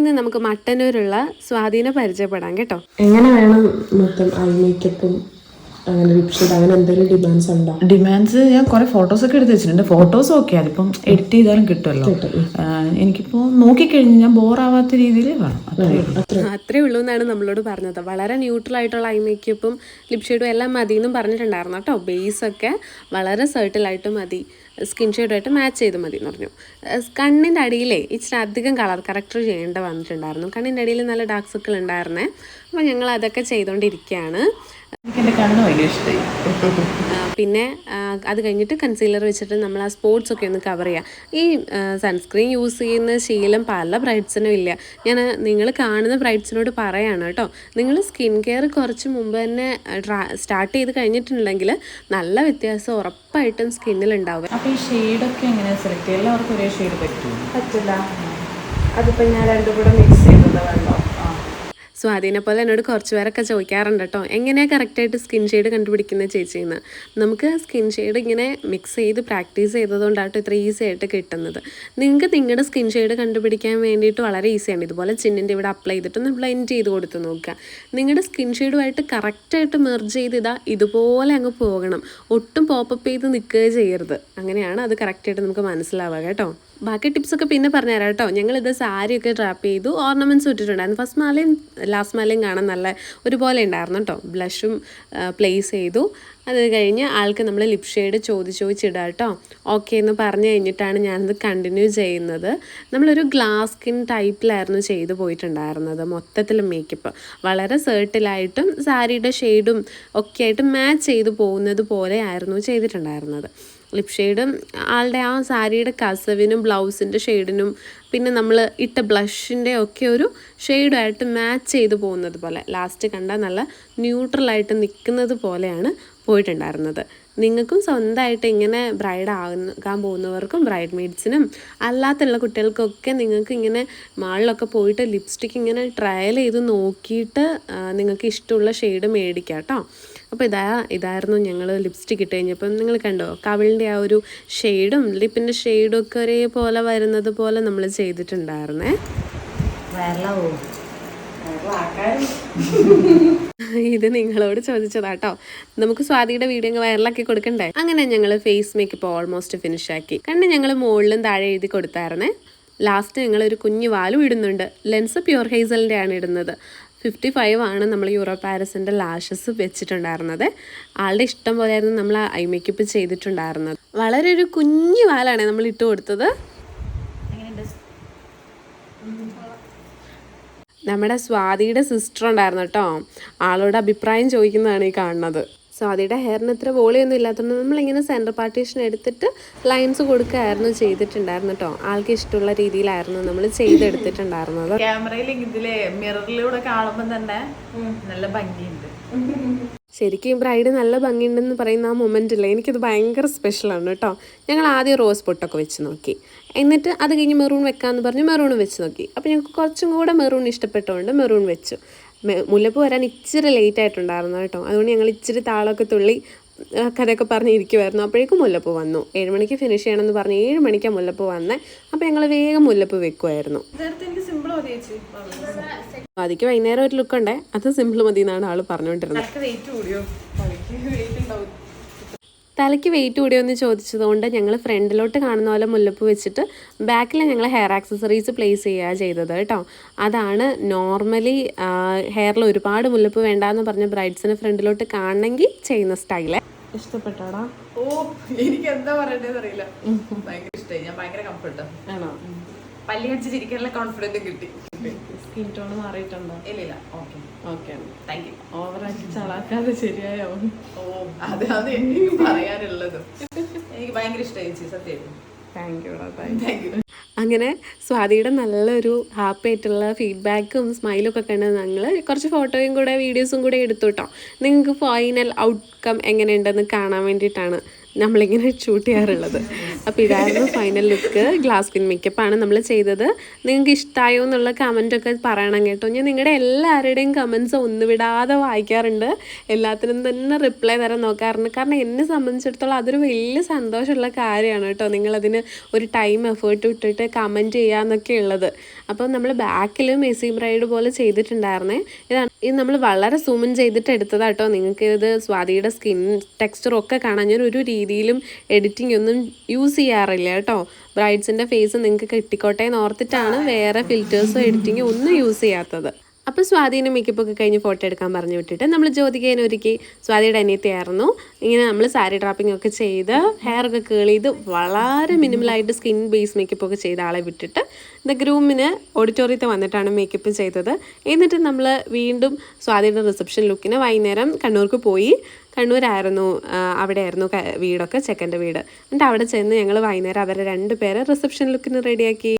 ഇന്ന് നമുക്ക് മട്ടന്നൂരുള്ള സ്വാധീന പരിചയപ്പെടാം കേട്ടോ. എങ്ങനെ വേണം മൊത്തം ഐ മേക്കപ്പും അങ്ങനെ ലിപ്സ്റ്റിക് അങ്ങനെ എന്തെങ്കിലും ഡിമാൻഡ്സ് ഉണ്ടോ? ഡിമാൻഡ്സ് ഞാൻ കുറെ ഫോട്ടോസ് ഒക്കെ എടുത്ത് വെച്ചിട്ടുണ്ട്. ഫോട്ടോസ് ഓക്കെ അതിപ്പം എഡിറ്റ് ചെയ്താലും കിട്ടുമല്ലോ. ആ, എനിക്കിപ്പോ നോക്കിക്കഴിഞ്ഞാൽ ബോറാവാത്ത രീതിയിൽ വേണം. അത്രേ ഉള്ളൂ. അത്രേ ഉള്ളൂ. എന്നാണ് നമ്മളോട് പറഞ്ഞത്. വളരെ ന്യൂട്രൽ ആയിട്ടുള്ള ഐ മേക്കപ്പും ലിപ്ഷേഡും എല്ലാം മതി എന്നും പറഞ്ഞിട്ടുണ്ടായിരുന്നു കേട്ടോ. ബേസ് ഒക്കെ വളരെ സർട്ടിലായിട്ട് മതി. സ്കിൻ ഷെയ്ഡുമായിട്ട് മാച്ച് ചെയ്ത് മതി എന്ന് പറഞ്ഞു. കണ്ണിന്റെ അടിയിലെ ഇച്ചിരി അധികം കളർ കറക്റ്റർ ചെയ്യേണ്ട വന്നിട്ടുണ്ടായിരുന്നു. കണ്ണിന്റെ അടിയിൽ നല്ല ഡാർക്ക് സർക്കിൾ ഉണ്ടായിരുന്നേ. അപ്പോൾ ഞങ്ങൾ അതൊക്കെ ചെയ്തുകൊണ്ടിരിക്കുകയാണ് പിന്നെ അത് കഴിഞ്ഞിട്ട് കൺസീലർ വെച്ചിട്ട് നമ്മൾ ആ സ്പോട്സ് ഒക്കെ ഒന്ന് കവർ ചെയ്യുക ഈ സൺസ്ക്രീൻ യൂസ് ചെയ്യുന്ന ശീലം പല ബ്രൈഡ്സിനും ഇല്ല. ഞാൻ നിങ്ങൾ കാണുന്ന ബ്രൈഡ്സിനോട് പറയാണ് കേട്ടോ. നിങ്ങൾ സ്കിൻ കെയർ കുറച്ച് മുമ്പ് തന്നെ സ്റ്റാർട്ട് ചെയ്ത് കഴിഞ്ഞിട്ടുണ്ടെങ്കിൽ നല്ല വ്യത്യാസം ഉറപ്പായിട്ടും സ്കിന്നിൽ ഉണ്ടാവുക. അപ്പൊ ഈ ഷെയ്ഡൊക്കെ എങ്ങനെയാ സെലക്ട് ചെയ്യുക എല്ലാവർക്കും ഒരേ ഷെയ്ഡ് പറ്റുമോ പറ്റില്ല. അതിപ്പോൾ ഞാൻ രണ്ടും കൂടെ മിക്സ് ചെയ്തത് കണ്ടോ? സ്വാധീനെ പോലെ എന്നോട് കുറച്ച് പേരൊക്കെ ചോദിക്കാറുണ്ട് കേട്ടോ എങ്ങനെയാണ് കറക്റ്റായിട്ട് സ്കിൻ ഷെയ്ഡ് കണ്ടുപിടിക്കുന്നത് ചേച്ചിന്ന് നമുക്ക് സ്കിൻ ഷെയ്ഡ് ഇങ്ങനെ മിക്സ് ചെയ്ത് പ്രാക്ടീസ് ചെയ്തതുകൊണ്ടാട്ടോ ഇത്ര ഈസി ആയിട്ട് കിട്ടുന്നത്. നിങ്ങൾക്ക് നിങ്ങളുടെ സ്കിൻ ഷെയ്ഡ് കണ്ടുപിടിക്കാൻ വേണ്ടിയിട്ട് വളരെ ഈസിയാണ് ഇതുപോലെ ചിന്നിന്റെ ഇവിടെ അപ്ലൈ ചെയ്തിട്ട് ഒന്ന് ബ്ലെൻഡ് ചെയ്ത് കൊടുത്ത് നോക്കുക. നിങ്ങളുടെ സ്കിൻ ഷെയ്ഡുമായിട്ട് കറക്റ്റായിട്ട് മെർജ് ചെയ്ത് ഇതാ ഇതുപോലെ അങ്ങ് പോകണം. ഒട്ടും പോപ്പപ്പ് ചെയ്ത് നിൽക്കുക ചെയ്യരുത്. അങ്ങനെയാണ് അത് കറക്റ്റായിട്ട് നമുക്ക് മനസ്സിലാവുക കേട്ടോ. ബാക്കി ടിപ്സൊക്കെ പിന്നെ പറഞ്ഞുതരാം കേട്ടോ. ഞങ്ങളിത് സാരിയൊക്കെ ഡ്രാപ്പ് ചെയ്തു ഓർണമെന്റ്സ് ഇട്ടിട്ടുണ്ടായിരുന്നു ഫസ്റ്റ് മാലയും ലാസ്റ്റ് സ്മെല്ലും കാണാൻ നല്ല ഒരുപോലെ ഉണ്ടായിരുന്നു കേട്ടോ ബ്ലഷും പ്ലേസ് ചെയ്തു. അത് കഴിഞ്ഞ് ആൾക്ക് നമ്മൾ ലിപ് ഷെയ്ഡ് ചോദിച്ച് ചോദിച്ചിടുക കേട്ടോ ഓക്കെ എന്ന് പറഞ്ഞു കഴിഞ്ഞിട്ടാണ് ഞാനത് കണ്ടിന്യൂ ചെയ്യുന്നത്. നമ്മളൊരു ഗ്ലാസ് സ്കിൻ ടൈപ്പിലായിരുന്നു ചെയ്തു പോയിട്ടുണ്ടായിരുന്നത് മൊത്തത്തിൽ മേക്കപ്പ് വളരെ സേർട്ടിലായിട്ടും സാരിയുടെ ഷെയ്ഡും ഒക്കെ ആയിട്ട് മാച്ച് ചെയ്തു പോകുന്നത് പോലെ ആയിരുന്നു ചെയ്തിട്ടുണ്ടായിരുന്നത്. ലിപ് ഷെയ്ഡ് ആളുടെ ആ സാരിയുടെ കസവിനും ബ്ലൗസിന്റെ ഷെയ്ഡിനും പിന്നെ നമ്മൾ ഇട്ട ബ്ലഷിന്റെ ഒക്കെ ഒരു ഷെയ്ഡുമായിട്ട് മാച്ച് ചെയ്ത് പോകുന്നത് പോലെ. ലാസ്റ്റ് കണ്ടാൽ നല്ല ന്യൂട്രലായിട്ട് നിൽക്കുന്നത് പോലെയാണ് പോയിട്ടുണ്ടായിരുന്നത്. നിങ്ങൾക്കും സ്വന്തമായിട്ട് ഇങ്ങനെ ബ്രൈഡ് ആകാൻ പോകുന്നവർക്കും ബ്രൈഡ് മെയ്ഡ്സിനും അല്ലാത്തുള്ള കുട്ടികൾക്കൊക്കെ നിങ്ങൾക്ക് ഇങ്ങനെ മാളിലൊക്കെ പോയിട്ട് ലിപ്സ്റ്റിക് ഇങ്ങനെ ട്രയൽ ചെയ്ത് നോക്കിയിട്ട് നിങ്ങൾക്ക് ഇഷ്ടമുള്ള ഷെയ്ഡ് മേടിക്കാം കേട്ടോ. അപ്പോൾ ഇതാ ഇതായിരുന്നു ഞങ്ങൾ ലിപ്സ്റ്റിക് ഇട്ട് കഴിഞ്ഞപ്പം നിങ്ങൾ കണ്ടോ കവിളിന്റെ ആ ഒരു ഷെയ്ഡും ലിപ്പിന്റെ ഷെയ്ഡും ഒക്കെ ഒരേപോലെ വരുന്നത് പോലെ നമ്മൾ ചെയ്തിട്ടുണ്ടായിരുന്നേ. ഇത് നിങ്ങളോട് ചോദിച്ചതാട്ടോ. നമുക്ക് സ്വാതിയുടെ വീഡിയോ വൈറലാക്കി കൊടുക്കണ്ടേ? അങ്ങനെ ഞങ്ങൾ ഫേസ് മേക്കപ്പ് ഓൾമോസ്റ്റ് ഫിനിഷ് ആക്കി. കണ്ട് ഞങ്ങൾ മുകളിലും താഴെ എഴുതി കൊടുത്തായിരുന്നേ. ലാസ്റ്റ് ഞങ്ങൾ ഒരു കുഞ്ഞു വാലും ഇടുന്നുണ്ട്. ലെൻസ് പ്യൂർ ഹേസലിന്റെ ആണ് ഇടുന്നത്. ഫിഫ്റ്റി ഫൈവ് ആണ് നമ്മൾ യൂറോ പാരസിന്റെ ലാഷസ് വെച്ചിട്ടുണ്ടായിരുന്നത്. ആളുടെ ഇഷ്ടം പോലെയായിരുന്നു നമ്മൾ ഐ മേക്കപ്പ് ചെയ്തിട്ടുണ്ടായിരുന്നത്. വളരെ ഒരു കുഞ്ഞു വാലാണ് നമ്മൾ ഇട്ട് കൊടുത്തത്. നമ്മുടെ സ്വാതിയുടെ സിസ്റ്റർ ഉണ്ടായിരുന്നു കേട്ടോ. ആളോട് അഭിപ്രായം ചോദിക്കുന്നതാണ് ഈ കാണുന്നത്. സ്വാതിയുടെ ഹെയറിന് ഇത്ര വോളിയൊന്നും ഇല്ലാത്തതുകൊണ്ട് നമ്മളിങ്ങനെ സെന്റർ പാർട്ടീഷൻ എടുത്തിട്ട് ലൈൻസ് കൊടുക്കുകയായിരുന്നു ചെയ്തിട്ടുണ്ടായിരുന്നു കേട്ടോ. ആൾക്ക് ഇഷ്ടമുള്ള രീതിയിലായിരുന്നു നമ്മൾ ചെയ്തെടുത്തിട്ടുണ്ടായിരുന്നത്. ക്യാമറയിൽ ഇതിലെ മിററിലൂടെ കാണുമ്പോൾ തന്നെ നല്ല ഭംഗിയുണ്ട്. ശരിക്കും ബ്രൈഡ് നല്ല ഭംഗിയുണ്ടെന്ന് പറയുന്ന ആ മൊമെന്റ് അല്ലേ എനിക്കത് ഭയങ്കര സ്പെഷ്യലാണ് കേട്ടോ. ഞങ്ങൾ ആദ്യം റോസ് പൊട്ടൊക്കെ വെച്ച് നോക്കി. എന്നിട്ട് അത് കഴിഞ്ഞ് മെറൂൺ വെക്കാമെന്ന് പറഞ്ഞ് മെറൂൺ വെച്ച് നോക്കി. അപ്പോൾ ഞങ്ങൾക്ക് കുറച്ചും കൂടെ മെറൂൺ ഇഷ്ടപ്പെട്ടുകൊണ്ട് മെറൂൺ വെച്ചു. മുല്ലപ്പൂ വരാൻ ഇച്ചിരി ലേറ്റ് ആയിട്ടുണ്ടായിരുന്നു കേട്ടോ. അതുകൊണ്ട് ഞങ്ങൾ ഇച്ചിരി താളൊക്കെ തുള്ളി കഥയൊക്കെ പറഞ്ഞ് ഇരിക്കുമായിരുന്നു അപ്പോഴേക്കും മുല്ലപ്പൂ വന്നു. ഏഴ് മണിക്ക് ഫിനിഷ് ചെയ്യണമെന്ന് പറഞ്ഞ് ഏഴ് മണിക്കാണ് മുല്ലപ്പൂ വന്നേ. അപ്പോൾ ഞങ്ങൾ വേഗം മുല്ലപ്പൂ വെക്കുമായിരുന്നു സിമ്പിൾ അതിക്ക് വൈകുന്നേരം ഒരു ലുക്ക് ഉണ്ടേ അത് സിമ്പിൾ മതി എന്നാണ് ആൾ പറഞ്ഞുകൊണ്ടിരുന്നത്. തലയ്ക്ക് വെയിറ്റ് കൂടിയോ? എന്ന് ചോദിച്ചതുകൊണ്ട് ഞങ്ങൾ ഫ്രണ്ടിലോട്ട് കാണുന്ന പോലെ മുല്ലപ്പ് വെച്ചിട്ട് ബാക്കിൽ ഞങ്ങൾ ഹെയർ ആക്സസറീസ് പ്ലേസ് ചെയ്യുക ചെയ്തത് കേട്ടോ. അതാണ് നോർമലി ഹെയറിൽ ഒരുപാട് മുല്ലപ്പ് വേണ്ടാന്ന് പറഞ്ഞ ബ്രൈഡ്സിന് ഫ്രണ്ടിലോട്ട് കാണണമെങ്കിൽ ചെയ്യുന്ന സ്റ്റൈൽ ഇഷ്ടപ്പെട്ടാടാ? ഓ എനിക്ക് എന്താ പറയണ്ടേന്ന് അറിയില്ല. ഭയങ്കര ഇഷ്ടമായി ഞാൻ ഭയങ്കര കംഫർട്ടാ ആണോ? പല്ലി ചിരിക്കാനുള്ള കോൺഫിഡൻസ് കിട്ടി. സ്കിൻ ടോൺ മാറിയിട്ടുണ്ടോ? ഇല്ലില്ല. ഓക്കെ ഓക്കെ താങ്ക് യു ഓവറാക്കി ചളാക്കാതെ ശരിയായോ? ഓ അത് അത് എനിക്ക് പറയാനുള്ളത്. എനിക്ക് ഭയങ്കര ഇഷ്ടമായി ചേച്ചി സത്യമായിട്ടും. താങ്ക് യു താങ്ക് യു അങ്ങനെ സ്വാതിയുടെ നല്ലൊരു ഹാപ്പി ആയിട്ടുള്ള ഫീഡ്ബാക്കും സ്മൈലും ഒക്കെ കണ്ട് ഞങ്ങൾ കുറച്ച് ഫോട്ടോയും കൂടെ വീഡിയോസും കൂടെ എടുത്തു കേട്ടോ നിങ്ങൾക്ക് ഫൈനൽ ഔട്ട്കം എങ്ങനെയുണ്ടെന്ന് കാണാൻ വേണ്ടിയിട്ടാണ്. നമ്മളിങ്ങനെ ഷൂട്ട് ചെയ്യാറുള്ളത്. അപ്പോൾ ഇതായിരുന്നു ഫൈനൽ ലുക്ക് ഗ്ലാസ് സ്കിൻ മേക്കപ്പാണ് നമ്മൾ ചെയ്തത്. നിങ്ങൾക്ക് ഇഷ്ടമായോ എന്നുള്ള കമന്റൊക്കെ പറയണം കേട്ടോ. ഞാൻ നിങ്ങളുടെ എല്ലാവരുടെയും കമൻസ് ഒന്നു വിടാതെ വായിക്കാറുണ്ട്. എല്ലാത്തിനും തന്നെ റിപ്ലൈ തരാൻ നോക്കാറുണ്ട്. കാരണം എന്നെ സംബന്ധിച്ചിടത്തോളം അതൊരു വലിയ സന്തോഷമുള്ള കാര്യമാണ് കേട്ടോ. നിങ്ങളതിന് ഒരു ടൈം എഫേർട്ട് ഇട്ടിട്ട് കമന്റ് ചെയ്യാമെന്നൊക്കെ ഉള്ളത് അപ്പോൾ നമ്മൾ ബാക്കിൽ മെസ്സി ബ്രൈഡ് പോലെ ചെയ്തിട്ടുണ്ടായിരുന്നേ. ഇതാണ് ഇത് നമ്മൾ വളരെ സൂമിൻ ചെയ്തിട്ട് എടുത്തതാട്ടോ നിങ്ങൾക്ക് ഇത് സ്വാതിയുടെ സ്കിൻ ടെക്സ്ചറൊക്കെ കാണാൻ ഞാൻ ഒരു രീതിയിലും എഡിറ്റിംഗ് ഒന്നും യൂസ് ചെയ്യാറില്ല കേട്ടോ. ബ്രൈഡ്സിന്റെ ഫേസ് നിങ്ങൾക്ക് കിട്ടിക്കോട്ടെ എന്ന് ഓർത്തിട്ടാണ് വേറെ ഫിൽറ്റേഴ്സോ എഡിറ്റിംഗ് ഒന്നും യൂസ് ചെയ്യാത്തത്. അപ്പോൾ സ്വാധീനം മേക്കപ്പ് ഒക്കെ കഴിഞ്ഞ് ഫോട്ടോ എടുക്കാൻ പറഞ്ഞു വിട്ടിട്ട് നമ്മൾ ജ്യോതികേനെ ഒരുക്കി സ്വാതിയുടെ അനിയത്തിയായിരുന്നു ഇങ്ങനെ നമ്മൾ സാരി ഡ്രാപ്പിംഗ് ഒക്കെ ചെയ്ത് ഹെയർ ഒക്കെ കേൾ ചെയ്ത് വളരെ മിനിമലായിട്ട് സ്കിൻ ബേസ് മേക്കപ്പ് ഒക്കെ ചെയ്ത ആളെ വിട്ടിട്ട് ദ ഗ്രൂമിന് ഓഡിറ്റോറിയത്തിൽ വന്നിട്ടാണ് മേക്കപ്പ് ചെയ്തത്. എന്നിട്ട് നമ്മൾ വീണ്ടും സ്വാതിയുടെ റിസപ്ഷൻ ലുക്കിന് വൈകുന്നേരം കണ്ണൂർക്ക് പോയി. കണ്ണൂരായിരുന്നു അവിടെയായിരുന്നു വീടൊക്കെ ചെക്കന്റെ വീട്. എന്നിട്ട് അവിടെ ചെന്ന് ഞങ്ങൾ വൈകുന്നേരം അവരെ രണ്ട് പേരെ റിസപ്ഷൻ ലുക്കിന് റെഡിയാക്കി